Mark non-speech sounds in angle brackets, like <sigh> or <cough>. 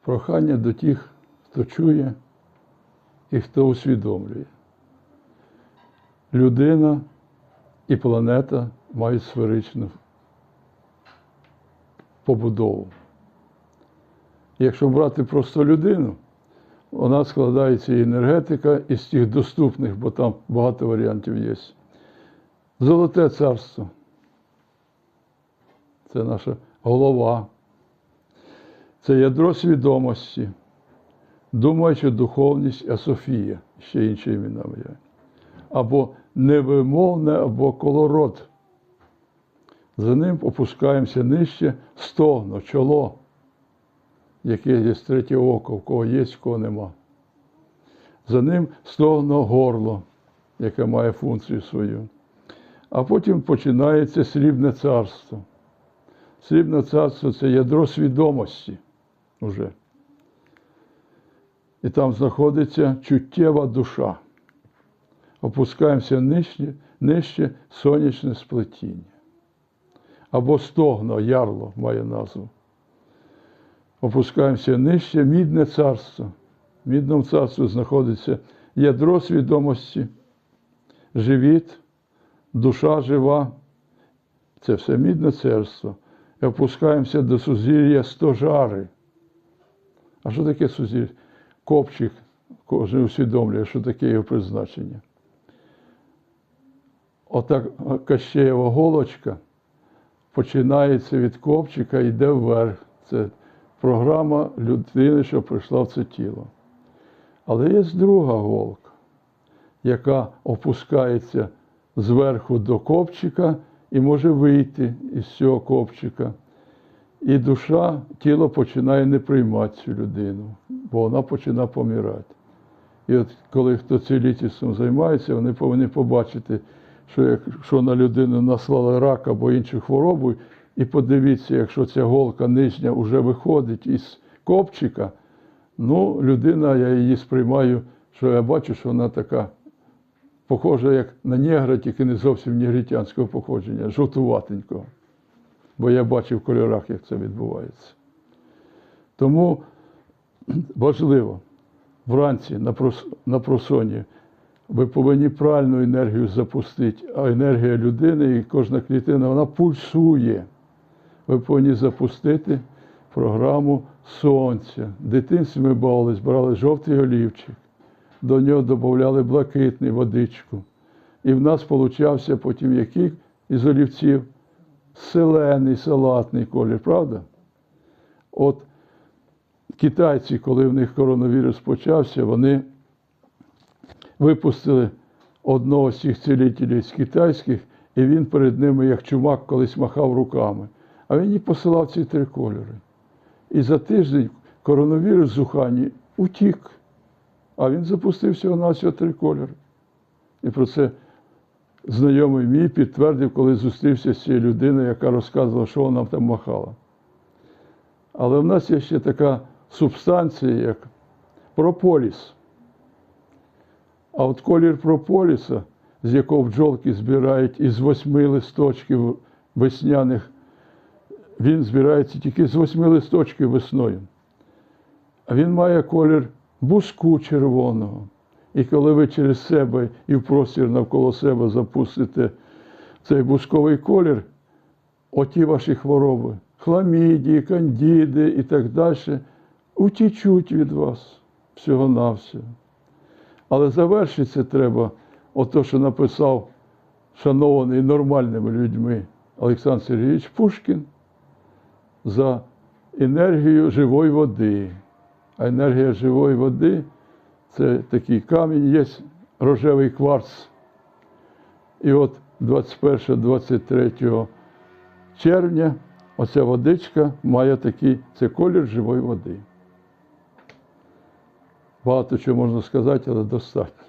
Прохання до тих, хто чує і хто усвідомлює. Людина і планета мають сферичну побудову. Якщо брати просто людину, вона складається і енергетика із тих доступних, бо там багато варіантів є. Золоте царство. Це наша голова. Це ядро свідомості, думаюча духовність, а Софія, ще інші імена є. Або невимовне, або колород. За ним опускаємося нижче стогно, чоло, яке є третє око, в кого є, в кого нема. За ним стогно горло, яке має функцію свою. А потім починається срібне царство. Срібне царство це ядро свідомості уже. І там знаходиться чуттєва душа. Опускаємося нижче, нижче сонячне сплетіння. Або стогно, ярло має назву. Опускаємося нижче мідне царство. В мідному царстві знаходиться ядро свідомості, живіт, душа жива. Це все мідне царство. І опускаємося до сузір'я стожари. А що таке сузір'я? Копчик, кожен усвідомлює, що таке його призначення. Отак Кащеєва голочка починається від копчика і йде вверх. Це програма людини, що прийшла в це тіло. Але є друга голка, яка опускається зверху до копчика і може вийти із цього копчика. І душа, тіло починає не приймати цю людину, бо вона починає помирати. І от коли хто цілітельством займається, вони повинні побачити, що якщо на людину наслали рак або іншу хворобу, і подивіться, якщо ця голка нижня вже виходить із копчика, ну, людина, я її сприймаю, що я бачу, що вона така похожа, як на негра, тільки не зовсім негритянського походження, жовтуватенького. Бо я бачив в кольорах, як це відбувається. Тому <clears throat> важливо вранці на прос- на просоні ви повинні правильну енергію запустити, а енергія людини і кожна клітина вона пульсує. Ви повинні запустити програму сонця. В дитинстві ми бавились, брали жовтий олівчик, до нього додавали блакитний водичку. І в нас получався потім який із олівців зелений, салатний колір, правда? От китайці, коли в них коронавірус почався, вони випустили одного з цих цілителів з китайських, і він перед ними, як чумак, колись махав руками. А він їй посилав ці три кольори. І за тиждень коронавірус з Ухані утік. А він запустив всього на всього три кольори. І про це знайомий мій підтвердив, коли зустрівся з цією людиною, яка розказувала, що вона там махала. Але в нас є ще така субстанція, як прополіс. А от колір прополіса, з якого бджолки збирають із восьми листочків весняних, він збирається тільки з восьми листочків весною. А він має колір буску червоного. І коли ви через себе і в простір навколо себе запустите цей бусковий колір, оті ваші хвороби, хламідії, кандіди і так далі, утічуть від вас всього-навсього. Але завершити треба ото, що написав шанований нормальними людьми Олександр Сергійович Пушкін за енергію живої води. А енергія живої води це такий камінь, є рожевий кварц. І от 21-23 червня оця водичка має такий це колір живої води. Багато чого можна сказати, але достатньо.